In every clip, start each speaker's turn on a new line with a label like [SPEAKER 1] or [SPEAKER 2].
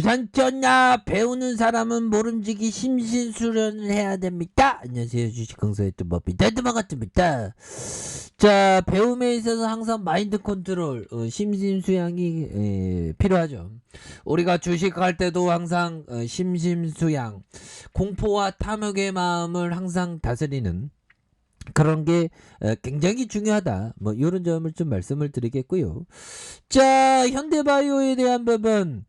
[SPEAKER 1] 주산전야 배우는 사람은 모름지기 심신수련을 해야 됩니다. 안녕하세요 주식 강사의 뚜법이다 반갑습니다. 자 배움에 있어서 항상 마인드 컨트롤 어, 심심수양이 에, 필요하죠. 우리가 주식할 때도 항상 어, 심심수양 공포와 탐욕의 마음을 항상 다스리는 그런 게 어, 굉장히 중요하다. 뭐 이런 점을 좀 말씀을 드리겠고요. 자 현대바이오에 대한 부분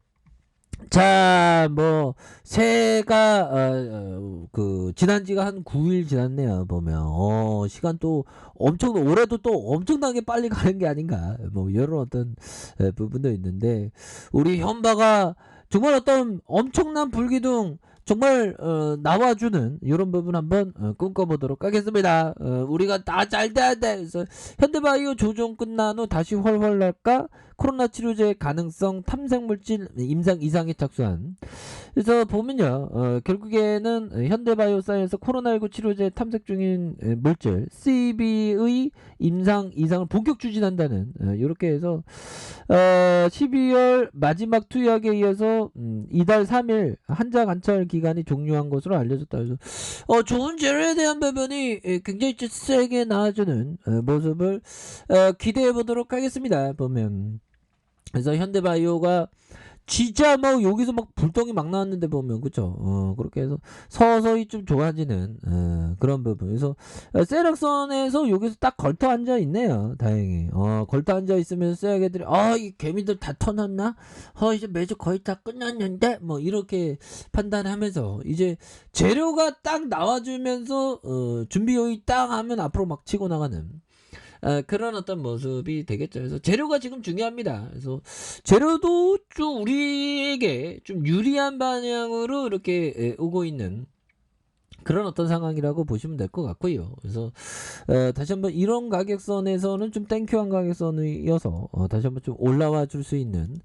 [SPEAKER 1] 자, 뭐, 새해가, 어, 어, 그, 지난 지가 한 9일 지났네요, 보면. 어, 시간 또 엄청, 올해도 또 엄청나게 빨리 가는 게 아닌가. 뭐, 이런 어떤 에, 부분도 있는데, 우리 현바가 정말 어떤 엄청난 불기둥, 정말, 어, 나와주는 이런 부분 한번 어, 꿈꿔보도록 하겠습니다. 어, 우리가 다 잘 돼야 돼. 그래서 현대바이오 조정 끝난 후 다시 훨훨 날까? 코로나 치료제 가능성 탐색물질 임상 이상에 착수한. 그래서 보면요 어, 결국에는 현대바이오사이언스 코로나19 치료제 탐색 중인 에, 물질 CB의 임상 이상을 본격 추진한다는 어, 이렇게 해서 어, 12월 마지막 투약에 이어서 음, 이달 3일 한자 관찰 기간이 종료한 것으로 알려졌다. 그래서 어, 좋은 재료에 대한 에, 굉장히 좀 세게 나와주는 어, 모습을 어, 기대해 보도록 하겠습니다 보면 그래서 현대바이오가 진짜 뭐 여기서 막 불똥이 막 나왔는데 보면 그쵸? 어 그렇게 해서 서서히 좀 좋아지는 어, 그런 부분. 그래서 어, 세력선에서 여기서 딱 걸터 앉아 있네요. 다행히. 어 걸터 앉아 있으면서 세력애들이 아이 개미들 다 터놨나? 어 이제 매주 거의 다 끝났는데? 뭐 이렇게 판단하면서 이제 재료가 딱 나와주면서 어 준비 요이 딱 하면 앞으로 막 치고 나가는 어, 그런 어떤 모습이 되겠죠. 그래서 재료가 지금 중요합니다. 그래서 재료도 좀 우리에게 좀 유리한 방향으로 이렇게 에, 오고 있는 그런 어떤 상황이라고 보시면 될 것 같고요. 그래서 어, 다시 한번 이런 가격선에서는 좀 땡큐한 가격선이어서 어, 다시 한번 좀 올라와 줄 수 있는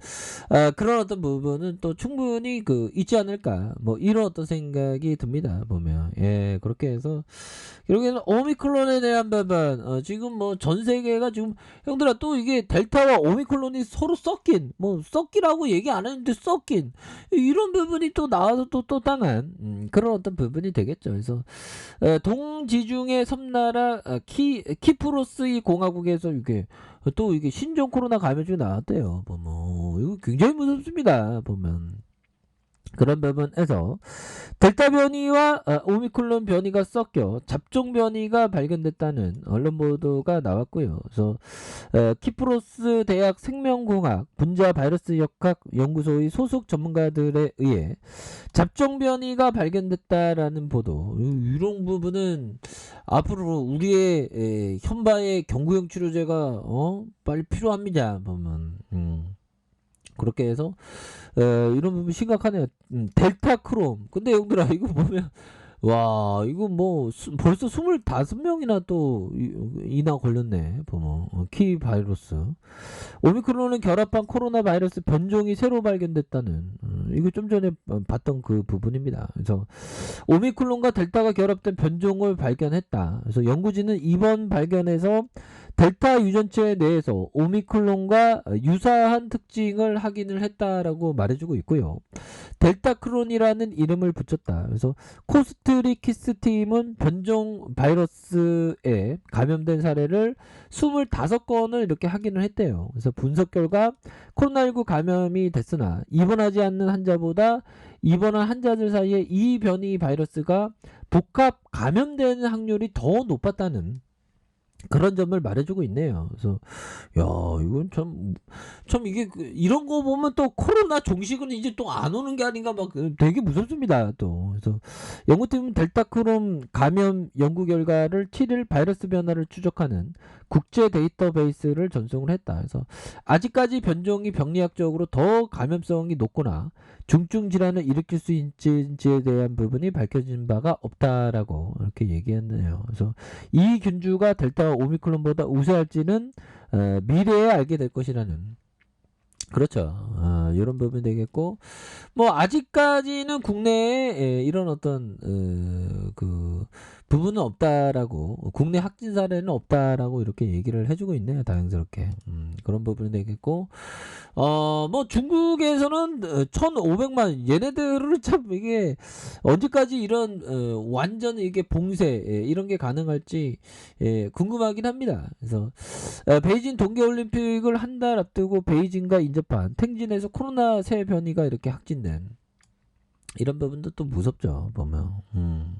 [SPEAKER 1] 어, 그런 어떤 부분은 또 충분히 그 있지 않을까 뭐 이런 어떤 생각이 듭니다. 보면 예 그렇게 해서 결국에는 오미크론에 대한 부분 어, 지금 뭐 전 세계가 지금 형들아 또 이게 델타와 오미크론이 서로 섞인 뭐 섞이라고 얘기 안 했는데 섞인 이런 부분이 또 나와서 또또 당한 음, 그런 어떤 부분이 되겠죠. 그래서 어, 동지중해 섬나라 어, 키 키프로스 이 공화국에서 이게 또 이게 신종 코로나 감염증이 나왔대요. 보면 이거 굉장히 무섭습니다. 보면. 그런 부분에서 델타 변이와 어, 오미클론 변이가 섞여 잡종 변이가 발견됐다는 언론 보도가 나왔고요. 그래서 어, 키프로스 대학 생명공학 분자 바이러스 역학 연구소의 소속 전문가들에 의해 잡종 변이가 발견됐다라는 보도 이- 이런 부분은 앞으로 우리의 에, 현바의 경구용 치료제가 어 빨리 필요합니다. 보면 음. 그렇게 해서 에, 이런 부분 심각하네요. 음, 델타 크롬. 근데 형들아 이거 보면 와 이거 뭐 수- 벌써 25명이나 또 이- 이나 걸렸네 보면 어, 키 바이러스 오미크론은 결합한 코로나 바이러스 변종이 새로 발견됐다는 음, 이거 좀 전에 어, 봤던 그 부분입니다 그래서 오미크론과 델타가 결합된 변종을 발견했다 그래서 연구진은 이번 발견에서 델타 유전체 내에서 오미크론과 유사한 특징을 확인을 했다라고 말해주고 있고요. 델타 크론이라는 이름을 붙였다. 그래서 코스트리키스 팀은 변종 바이러스에 감염된 사례를 25건을 이렇게 확인을 했대요. 그래서 분석 결과 코로나19 감염이 됐으나 입원하지 않는 환자보다 입원한 환자들 사이에 이 변이 바이러스가 복합 감염되는 확률이 더 높았다는 그런 점을 말해주고 있네요. 그래서 야 이건 참 참 이게 그 이런 거 보면 또 코로나 종식은 이제 또 안 오는 게 아닌가 막그 되게 무섭습니다. 또 그래서 연구팀은 델타크롬 감염 연구 결과를 7일 바이러스 변화를 추적하는 국제 데이터베이스를 전송을 했다. 그래서 아직까지 변종이 병리학적으로 더 감염성이 높거나 중증 질환을 일으킬 수 있는지에 대한 부분이 밝혀진 바가 없다라고 이렇게 얘기했네요. 그래서 이 균주가 델타와 오미크론보다 우세할지는 어, 미래에 알게 될 것이라는 그렇죠. 어, 이런 부분이 되겠고 뭐 아직까지는 국내에 에, 이런 어떤 어, 그 부분은 없다라고 국내 확진 사례는 없다라고 이렇게 얘기를 해주고 있네요 다행스럽게 음, 그런 부분이 되겠고 어 뭐 중국에서는 1,500만 얘네들은 참 이게 언제까지 이런 어, 완전 이게 봉쇄 예, 이런 게 가능할지 예, 궁금하긴 합니다. 그래서 어, 베이징 동계올림픽을 한 달 앞두고 베이징과 인접한 탱진에서 코로나 새 변이가 이렇게 확진된 이런 부분도 또 무섭죠 보면. 음.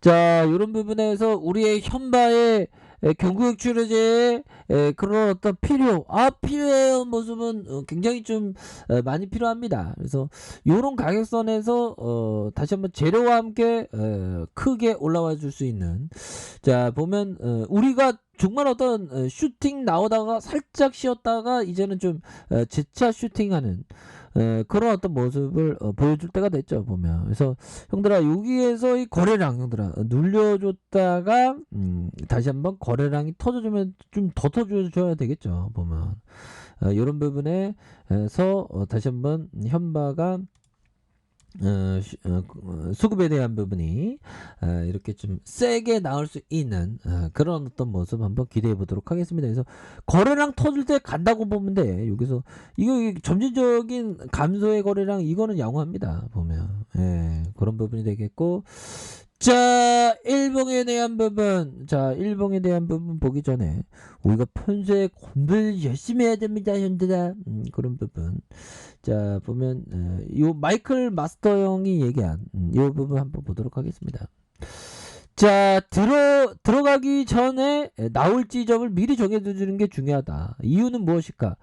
[SPEAKER 1] 자 이런 부분에서 우리의 현바의 에, 경구역 출해제의 에, 그런 어떤 필요, 아 필요해요 모습은 어, 굉장히 좀 어, 많이 필요합니다. 그래서 요런 가격선에서 어, 다시 한번 재료와 함께 어, 크게 올라와 줄 수 있는 자 보면 어, 우리가 정말 어떤 어, 슈팅 나오다가 살짝 쉬었다가 이제는 좀 어, 재차 슈팅하는 에, 그런 어떤 모습을 어, 보여줄 때가 됐죠 보면. 그래서 형들아 여기에서 이 거래량 형들아 어, 눌려줬다가 음, 다시 한번 거래량이 터져주면 좀 더 터져줘야 되겠죠 보면. 어, 이런 부분에서 어, 다시 한번 현바가 어, 시- 어, 어, 수급에 대한 부분이 어, 이렇게 좀 세게 나올 수 있는 어, 그런 어떤 모습 한번 기대해 보도록 하겠습니다. 그래서 거래량 터질 때 간다고 보면 돼. 여기서 이거 점진적인 감소의 거래량 이거는 양호합니다. 보면 예, 그런 부분이 되겠고 자 일봉에 대한 부분 자 일봉에 대한 부분 보기 전에 우리가 평소에 공부를 열심히 해야 됩니다 현들아 음, 그런 부분 자 보면 어, 요 마이클 마스터 형이 얘기한 음, 요 부분 한번 보도록 하겠습니다. 자 들어 들어가기 전에 나올 지점을 미리 정해 두는 게 중요하다. 이유는 무엇일까?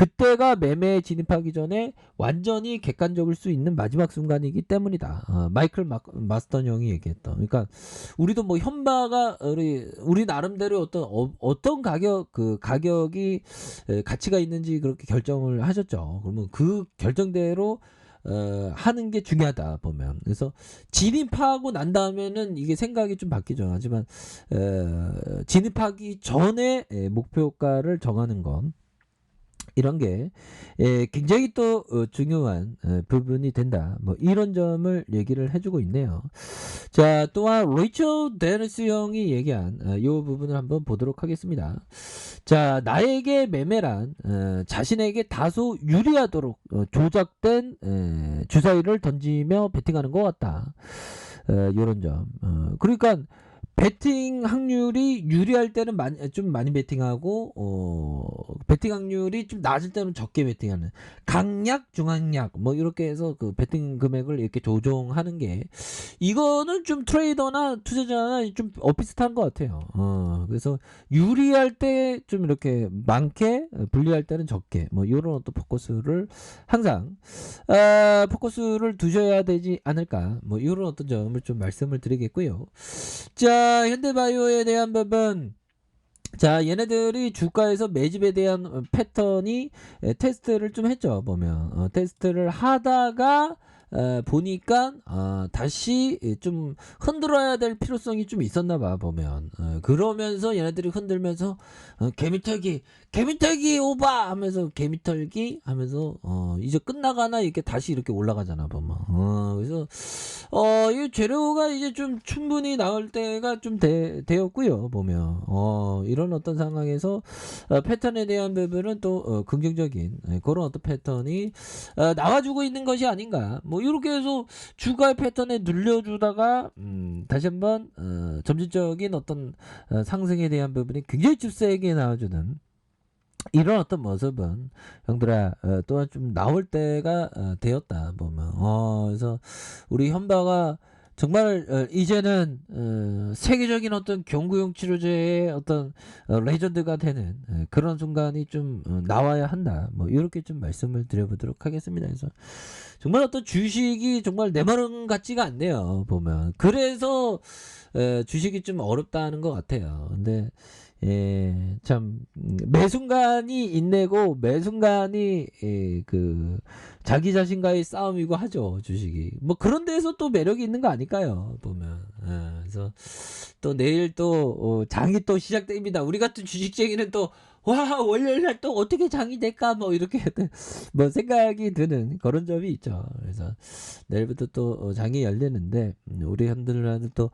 [SPEAKER 1] 그때가 매매에 진입하기 전에 완전히 객관적일 수 있는 마지막 순간이기 때문이다. 어, 마이클 마, 마스터 형이 얘기했던. 그러니까 우리도 뭐 현바가 우리 우리 나름대로 어떤 어, 떤 가격 그 가격이 에, 가치가 있는지 그렇게 결정을 하셨죠. 그러면 그 결정대로 어, 하는 게 중요하다 보면 그래서 진입하고 난 다음에는 이게 생각이 좀 바뀌죠. 하지만 어, 진입하기 전에 에, 목표가를 정하는 건 이런 게 에, 굉장히 또 어, 중요한 어, 부분이 된다. 뭐 이런 점을 얘기를 해주고 있네요. 자 또한 레이첼 데니스 형이 얘기한 어, 이 부분을 한번 보도록 하겠습니다. 자 나에게 매매란 어, 자신에게 다소 유리하도록 어, 조작된 에, 주사위를 던지며 베팅하는 것 같다. 어, 이런 점. 어, 그러니까 베팅 확률이 유리할 때는 많이, 좀 많이 베팅하고 어, 베팅 확률이 좀 낮을 때는 적게 베팅하는 강약 중앙약 뭐 이렇게 해서 그 베팅 금액을 이렇게 조정하는 게 이거는 좀 트레이더나 투자자나 좀 어, 비슷한 것 같아요. 어, 그래서 유리할 때 좀 이렇게 많게 어, 불리할 때는 적게 뭐 이런 어떤 포커스를 항상 아, 포커스를 두셔야 되지 않을까 뭐 이런 어떤 점을 좀 말씀을 드리겠고요. 자 현대바이오에 대한 부분 자 얘네들이 주가에서 매집에 대한 어, 패턴이 에, 테스트를 좀 했죠 보면. 어, 테스트를 하다가 어, 보니까 어, 다시 예, 좀 흔들어야 될 필요성이 좀 있었나 봐 보면. 어, 그러면서 얘네들이 흔들면서 어, 개미털기 개미털기 오바 하면서 개미털기 하면서 어, 이제 끝나가나 이렇게 다시 이렇게 올라가잖아 보면. 어, 그래서 어, 이 재료가 이제 좀 충분히 나올 때가 좀 되, 되었고요 보면. 어, 이런 어떤 상황에서 어, 패턴에 대한 부분은 또 어, 긍정적인 예, 그런 어떤 패턴이 어, 나와주고 있는 것이 아닌가. 뭐 이렇게 해서 주가의 패턴에 눌려주다가 음, 다시 한번 어, 점진적인 어떤 어, 상승에 대한 부분이 굉장히 좀 세게 나와주는 이런 어떤 모습은 형들아 어, 또한 좀 나올 때가 어, 되었다 보면. 어, 그래서 우리 현바가 정말 어, 이제는 어, 세계적인 어떤 경구용 치료제의 어떤 어, 레전드가 되는 어, 그런 순간이 좀 어, 나와야 한다. 뭐 이렇게 좀 말씀을 드려보도록 하겠습니다. 그래서 정말 어떤 주식이 정말 내 마음 같지가 않네요. 보면 그래서 에, 주식이 좀 어렵다는 것 같아요. 근데 예, 참, 음, 매 순간이 인내고, 매 순간이, 예, 그, 자기 자신과의 싸움이고 하죠, 주식이. 뭐, 그런 데에서 또 매력이 있는 거 아닐까요, 보면. 예, 그래서, 또 내일 또, 어, 장이 또 시작됩니다. 우리 같은 주식쟁이는 또, 와, 월요일 날 또 어떻게 장이 될까, 뭐, 이렇게, 뭐, 생각이 드는 그런 점이 있죠. 그래서, 내일부터 또 어, 장이 열리는데, 음, 우리 현들라는 또,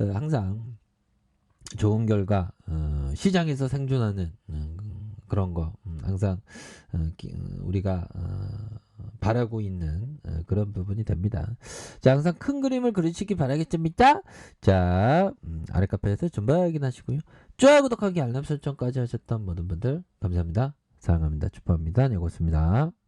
[SPEAKER 1] 어, 항상, 좋은 결과 어, 시장에서 생존하는 음, 그런 거 음, 항상 어, 기- 어, 우리가 어, 바라고 있는 어, 그런 부분이 됩니다. 자 항상 큰 그림을 그리시기 바라겠습니다. 자 음, 아래 카페에서 좀더 확인하시고요. 좋아요 구독하기 알람 설정까지 하셨던 모든 분들 감사합니다. 사랑합니다. 축복합니다. 네 고맙습니다.